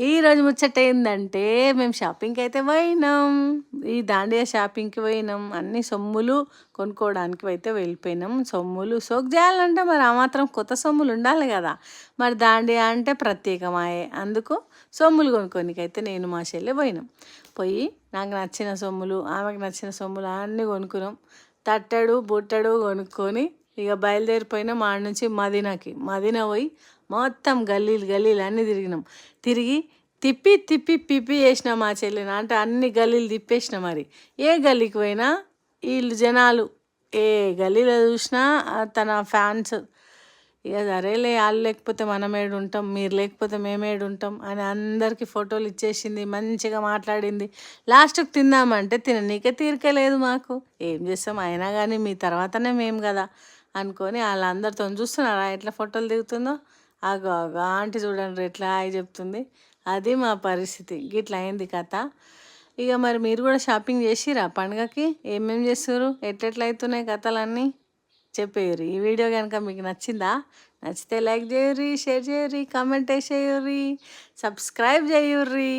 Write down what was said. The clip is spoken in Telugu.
ఈ రోజు ముచ్చట ఏంటంటే మేము షాపింగ్కి అయితే పోయినాం. ఈ దాండియా షాపింగ్కి పోయినాం. అన్ని సొమ్ములు కొనుక్కోవడానికి అయితే వెళ్ళిపోయినాం. సొమ్ములు సోక్ చేయాలంటే మరి ఆ మాత్రం కొత్త సొమ్ములు ఉండాలి కదా. మరి దాండియా అంటే ప్రత్యేకమాయే. అందుకు సొమ్ములు కొనుక్కోనికి అయితే నేను మా చెల్లె పోయినాం. పోయి నాకు నచ్చిన సొమ్ములు ఆమెకు నచ్చిన సొమ్ములు అన్నీ కొనుక్కున్నాం. తట్టడు బుట్టడు కొనుక్కొని ఇక బయలుదేరిపోయినా మా నుంచి మదీనాకి. మదీనా పోయి మొత్తం గల్లీలు గల్లీలు అన్నీ తిరిగినాం. తిరిగి తిప్పి తిప్పి పిప్పి చేసిన మా చెల్లిని. అంటే అన్ని గల్లీలు తిప్పేసిన మరి. ఏ గల్లీకి పోయినా వీళ్ళు జనాలు ఏ గల్లీలో చూసినా తన ఫ్యాన్స్. ఇక సరేలే వాళ్ళు లేకపోతే మనం ఏడు ఉంటాం మీరు లేకపోతే మేమేడు ఉంటాం అని అందరికీ ఫోటోలు ఇచ్చేసింది మంచిగా మాట్లాడింది. లాస్ట్కి తిందామంటే తిననీకే తీరికలేదు మాకు. ఏం చేస్తాం? అయినా కానీ మీ తర్వాతనే మేము కదా. అనుకొని వాళ్ళందరితో చూస్తున్నారా? ఎట్లా ఫోటోలు దిగుతుందో? ఆగో అగో ఆంటీ చూడండి ఎట్లా హాయ్ చెప్తుంది. అది మా పరిస్థితి. గిట్లా అయింది కథ. ఇక మరి మీరు కూడా షాపింగ్ చేసిరా పండగకి? ఏమేమి చేస్తారు ఎట్లెట్లా అవుతున్నాయి కథలన్నీ? చెప్పేయరు ఈ వీడియో కనుక మీకు నచ్చిందా నచ్చితే లైక్ చేయర్రి షేర్ చేయర్రి కామెంట్ వేసేయర్రి సబ్స్క్రైబ్ చేయుర్రి.